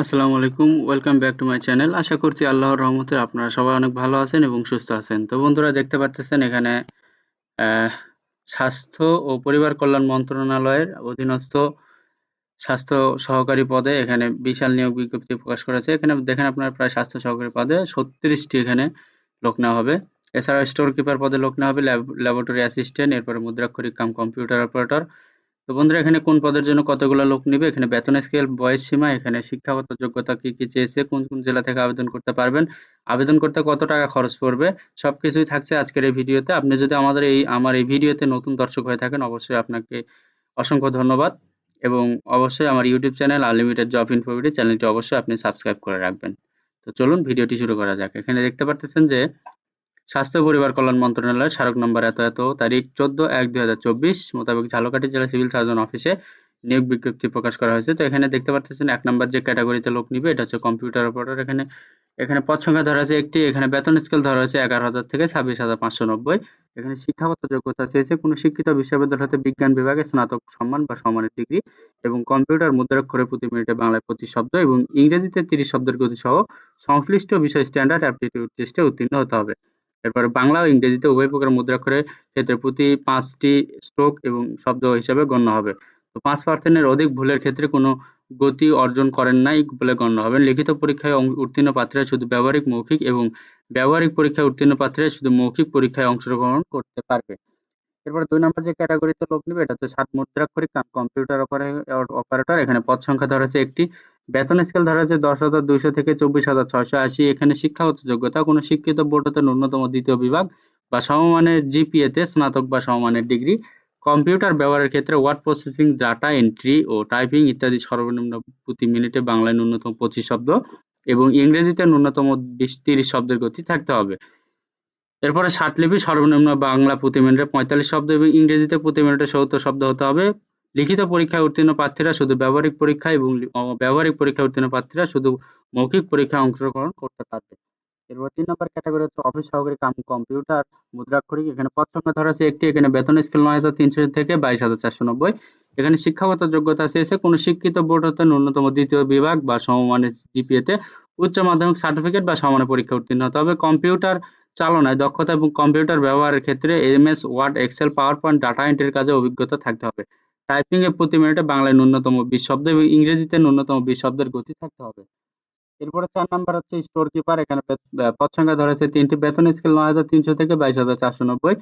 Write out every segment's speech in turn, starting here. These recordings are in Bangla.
আসসালামু আলাইকুম। Welcome back to my channel. আশা করছি আল্লাহর রহমতে আপনারা সবাই অনেক ভালো আছেন এবং সুস্থ আছেন। তো বন্ধুরা দেখতে পারতেছেন এখানে স্বাস্থ্য ও পরিবার কল্যাণ মন্ত্রণালয়ের অধীনস্থ স্বাস্থ্য সহকারী পদে এখানে বিশাল নিয়োগ বিজ্ঞপ্তি প্রকাশ করেছে। এখানে দেখেন আপনার প্রায় স্বাস্থ্য সহকারী পদে ৩৬ টি এখানে লোক নেওয়া হবে। এছাড়াও স্টোর কিপার পদে লোক নেওয়া হবে, ল্যাব ল্যাবরেটরি অ্যাসিস্ট্যান্ট, এরপরে মুদ্রাক্ষরিক কাম কম্পিউটার অপারেটর। তো বন্ধুরা এখানে কোন পদের জন্য কতগুলো লোক নিবে, এখানে বেতন স্কেল, বয়স সীমা, এখানে শিক্ষাগত যোগ্যতা কি, কি চেয়েছে, কোন, কোন জেলা থেকে আবেদন করতে পারবেন, আবেদন করতে কত টাকা খরচ পড়বে, সবকিছুই থাকছে আজকের এই ভিডিওতে। আপনি যদি আমাদের এই আমার এই ভিডিওতে নতুন দর্শক হয়ে থাকেন অবশ্যই আপনাকে অসংখ্য ধন্যবাদ এবং অবশ্যই আমার YouTube channel unlimited job info BD চ্যানেলটি অবশ্যই আপনি সাবস্ক্রাইব করে রাখবেন। তো চলুন ভিডিওটি শুরু করা যাক। এখানে দেখতে পারতেছেন যে স্বাস্থ্য পরিবার কল্যাণ মন্ত্রণালয়ের স্মারক নম্বর এত এত। তারিখ চোদ্দ এক দুই হাজার চব্বিশ মোতাবেক ঝালকাঠি জেলা সিভিল সার্জন অফিসে নিয়োগ বিজ্ঞপ্তি প্রকাশ করা হয়েছে। তো এখানে দেখতে পাচ্ছেন এক নম্বর যে ক্যাটাগরিতে লোক নিবে এটা হচ্ছে কম্পিউটার অপারেটর। এখানে এখানে পদ সংখ্যা ধরা আছে একটি, এখানে বেতন স্কেল ধরা হয়েছে এগারো হাজার থেকে ছাব্বিশ হাজার পাঁচশো নব্বই। এখানে শিক্ষাগত যোগ্যতা চেয়েছে কোনো শিক্ষিত বিশ্ববিদ্যালয় হতে বিজ্ঞান বিভাগে স্নাতক সম্মান বা সম্মানের ডিগ্রি এবং কম্পিউটার মুদ্রাক্ষরে প্রতি মিনিটে বাংলায় পঁচিশ শব্দ এবং ইংরেজিতে তিরিশ শব্দের গতি সহ সংশ্লিষ্ট বিষয় স্ট্যান্ডার্ড অ্যাপটিটিউড টেস্টে উত্তীর্ণ হতে হবে। এরপরে বাংলা ও ইংরেজিতে উভয় প্রকার মুদ্রাক্ষরের ক্ষেত্রে প্রতি পাঁচটি স্ট্রোক এবং শব্দ হিসাবে গণ্য হবে। তো পাঁচ পার্সেন্টের অধিক ভুলের ক্ষেত্রে কোনো গতি অর্জন করেন নাই বলে গণ্য হবেন লিখিত পরীক্ষায় উত্তীর্ণ প্রার্থীরা শুধু ব্যবহারিক, মৌখিক এবং ব্যবহারিক পরীক্ষায় উত্তীর্ণ প্রার্থীরা শুধু মৌখিক পরীক্ষায় অংশগ্রহণ করতে পারবে। এরপর দুই নম্বর যে ক্যাটাগরিতে লোক নেবে, এটা হচ্ছে সাত মুদ্রাক্ষরিক কম্পিউটার অপারেটর। এখানে পদ সংখ্যা ধরা একটি। বেতন স্কেল ধরা হচ্ছে দশ হাজার দুইশো থেকে চব্বিশ হাজার ছয়শো আশি। এখানে শিক্ষাগত যোগ্যতা, কোনো শিক্ষিত বোর্ড হতে ন্যূনতম দ্বিতীয় বিভাগ বা সমমানের জিপিএতে স্নাতক বা সমমানের ডিগ্রি। কম্পিউটার ব্যবহারের ক্ষেত্রে ওয়ার্ড প্রসেসিং, ডাটা এন্ট্রি ও টাইপিং ইত্যাদি সর্বনিম্ন প্রতি মিনিটে বাংলায় ন্যূনতম পঁচিশ শব্দ এবং ইংরেজিতে ন্যূনতম বিশ তিরিশ শব্দের গতি থাকতে হবে। এরপরে ষাটলিপি সর্বনিম্ন বাংলা প্রতি মিনিটে পঁয়তাল্লিশ শব্দ এবং ইংরেজিতে প্রতি মিনিটে সত্তর শব্দ হতে হবে। লিখিত পরীক্ষায় উত্তীর্ণ প্রার্থীরা শুধু ব্যবহারিক পরীক্ষা এবং ব্যবহারিক পরীক্ষায় উত্তীর্ণ প্রার্থীরা শুধু মৌখিক পরীক্ষায় অংশগ্রহণ করতে পারবে। এরপর তিন নম্বর ক্যাটাগরি হচ্ছে অফিস সহকারী কাম কম্পিউটার মুদ্রাক্ষরিক। এখানে পদ সংখ্যা ধরা আছে একটি, এখানে বেতন স্কেল নয় হাজার তিনশো থেকে বাইশ হাজার চারশো নব্বই। এখানে শিক্ষাগত যোগ্যতা চেয়েছে কোনো শিক্ষিত বোর্ড হতে ন্যূনতম দ্বিতীয় বিভাগ বা সমমানের জিপিএতে উচ্চ মাধ্যমিক সার্টিফিকেট বা সমানের পরীক্ষা উত্তীর্ণ হতে হবে। কম্পিউটার চালনায় দক্ষতা এবং কম্পিউটার ব্যবহারের ক্ষেত্রে MS, Word, Excel PowerPoint data এন্ট্রির কাজে অভিজ্ঞতা থাকতে হবে। টাইপিং এ প্রতি মিনিটে বাংলায় ন্যূনতম বিশ শব্দ এবং ইংরেজিতে ন্যূনতম বিশ শব্দের গতি থাকতে হবে। এরপরে চার নাম্বার হচ্ছে স্টোর কিপার এখানে পদ সংখ্যা ধরেছে তিনটি। বেতন স্কেল নয় হাজার তিনশো থেকে বাইশ হাজার চারশো নব্বই।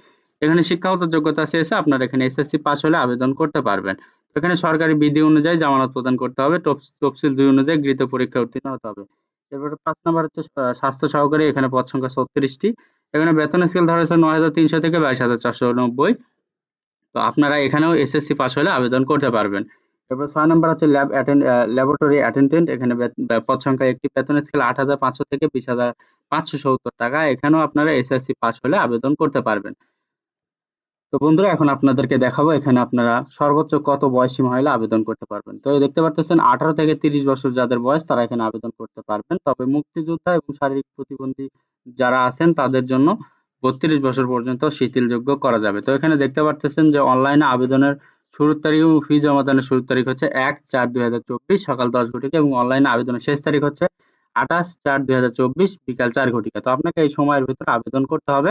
এখানে শিক্ষাগত যোগ্যতা শেষে আপনার এখানে এসএসসি পাস হলে আবেদন করতে পারবেন। এখানে সরকারি বিধি অনুযায়ী জামানত প্রদান করতে হবে। তফসিল দুই অনুযায়ী গৃহীত পরীক্ষা উত্তীর্ণ হতে হবে। এরপরে পাঁচ নাম্বার হচ্ছে স্বাস্থ্য সহকারী, এখানে পদ সংখ্যা ছত্রিশটি। এখানে বেতন স্কেল ধরেছে নয় হাজার তিনশো থেকে বাইশ হাজার চারশো নব্বই। তো আপনারা এখানেও এসএসসি পাস হলে আবেদন করতে পারবেন। এরপর ছয় নম্বর হচ্ছে ল্যাব অ্যাটেন্ড ল্যাবরেটরি অ্যাটেন্ডেন্ট এখানে পদ সংখ্যা একটি। বেতন স্কেল আট হাজার পাঁচশো থেকে বিশ হাজার পাঁচশো সত্তর টাকা। এখানেও আপনারা এসএসসি পাস হলে আবেদন করতে পারবেন। তো বন্ধুরা, এখন আপনাদেরকে দেখাবো এখানে আপনারা সর্বোচ্চ কত বয়সী মহিলা আবেদন করতে পারবেন। তো দেখতে পাচ্ছেন আঠারো থেকে তিরিশ বছর যাদের বয়স তারা এখানে আবেদন করতে পারবেন। তবে মুক্তিযোদ্ধা এবং শারীরিক প্রতিবন্ধী যারা আছেন তাদের জন্য বত্রিশ বছর পর্যন্ত শিথিলযোগ্য করা যাবে। তো এখানে দেখতে পাচ্ছেন যে অনলাইনে আবেদনের শুরুর তারিখ এবং ফি জমা শুরুর তারিখ হচ্ছে এক চার দুই হাজার চব্বিশ সকাল দশ ঘটিকা এবং অনলাইনে আবেদনের শেষ তারিখ হচ্ছে আঠাশ চার দুই হাজার চব্বিশ বিকাল চার ঘটিকা। তো আপনাকে এই সময়ের ভিতরে আবেদন করতে হবে।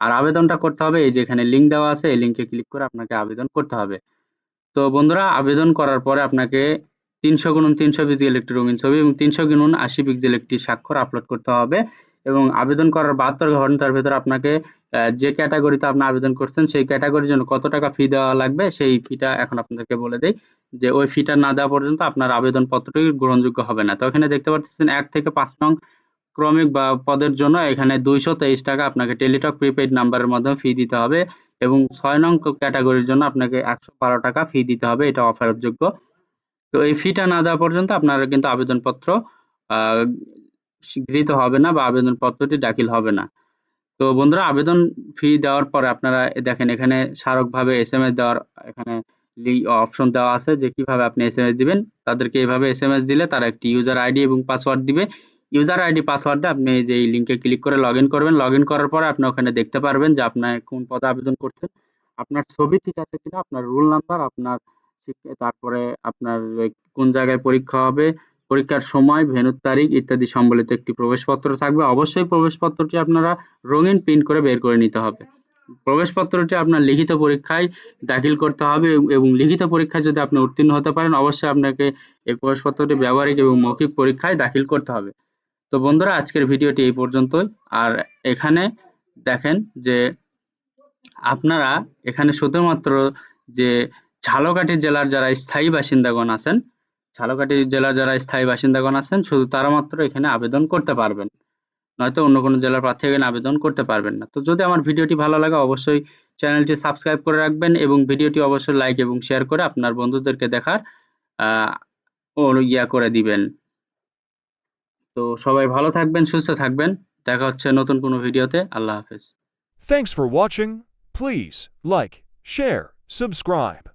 আর আবেদনটা করতে হবে, এই যে এখানে লিঙ্ক দেওয়া আছে, এই লিঙ্কে ক্লিক করে আপনাকে আবেদন করতে হবে। তো বন্ধুরা, আবেদন করার পরে আপনাকে তিনশো গুণন তিনশো পিক্সেল একটি রঙিন ছবি এবং তিনশো গুণন আশি পিক্সেল একটি স্বাক্ষর আপলোড করতে হবে। এবং আবেদন করার বাহাত্তর ঘণ্টার ভেতর আপনাকে যে ক্যাটাগরিতে আপনি আবেদন করছেন, সেই ক্যাটাগরির জন্য কত টাকা ফি দেওয়া লাগবে, সেই ফিটা এখন আপনাদেরকে বলে দেই যে ওই ফিটা না দেওয়া পর্যন্ত আপনার আবেদনপত্রটি গ্রহণযোগ্য হবে না। তো এখানে দেখতে পাচ্ছেন এক থেকে পাঁচ নং ক্রমিক বা পদের জন্য এখানে দুইশো তেইশ টাকা আপনাকে টেলিটক প্রিপেড নাম্বারের মাধ্যমে ফি দিতে হবে এবং ছয় নং ক্যাটাগরির জন্য আপনাকে একশো বারো টাকা ফি দিতে হবে, এটা অফারযোগ্য তো এই ফিটা না দেওয়া পর্যন্ত আপনারা কিন্তু আবেদনপত্র গৃহীত হবে না বা আবেদনপত্রটি দাখিল হবে না। তো বন্ধুরা, আবেদন ফি দেওয়ার পরে আপনারা দেখেন এখানে স্মারকভাবে এস এম এস দেওয়ার এখানে অপশন দেওয়া আছে যে কীভাবে আপনি এস এম এস দিবেন। তাদেরকে এইভাবে এস এম এস দিলে তারা একটি ইউজার আইডি এবং পাসওয়ার্ড দিবে। ইউজার আইডি পাসওয়ার্ড দিয়ে আপনি যে লিঙ্কে ক্লিক করে লগ করবেন। লগ করার পরে আপনি ওখানে দেখতে পারবেন যে আপনার কোন পদে আবেদন করছেন। আপনার ছবি ঠিক আছে কিনা, আপনার রোল নাম্বার, আপনার তারপরে আপনার কোন জায়গায় পরীক্ষা হবে পরীক্ষার সময় ভেন্যুর তারিখ ইত্যাদি সম্বলিত একটি প্রবেশপত্র থাকবে। অবশ্যই প্রবেশপত্রটি আপনারা রঙিন প্রিন্ট করে বের করে নিতে হবে। প্রবেশপত্রটি আপনার লিখিত পরীক্ষায় দাখিল করতে হবে এবং- এবং লিখিত পরীক্ষায় যদি আপনি উত্তীর্ণ হতে পারেন, অবশ্যই আপনাকে এই প্রবেশপত্রটি ব্যবহারিক এবং মৌখিক পরীক্ষায় দাখিল করতে হবে। তো বন্ধুরা, আজকের ভিডিওটি এই পর্যন্তই। আর এখানে দেখেন যে আপনারা এখানে শুধুমাত্র যে ঝালকাঠি জেলার যারা স্থায়ী বাসিন্দাগণ আছেন ঝালকাঠি জেলার যারা স্থায়ী বাসিন্দাগণ আছেন শুধু তারা মাত্র এখানে আবেদন করতে পারবেন। নয়তো অন্য কোনো জেলার প্রার্থী এখানে আবেদন করতে পারবেন না। তো যদি আমার ভিডিওটি ভালো লাগে অবশ্যই চ্যানেলটি সাবস্ক্রাইব করে রাখবেন এবং ভিডিওটি অবশ্যই লাইক এবং শেয়ার করে আপনার বন্ধুদেরকে দেখার ইয়া করে দিবেন। তো সবাই ভালো থাকবেন সুস্থ থাকবেন। দেখা হচ্ছে নতুন কোনো ভিডিওতে। আল্লাহ হাফেজ। Thanks for watching. Please like, share, subscribe.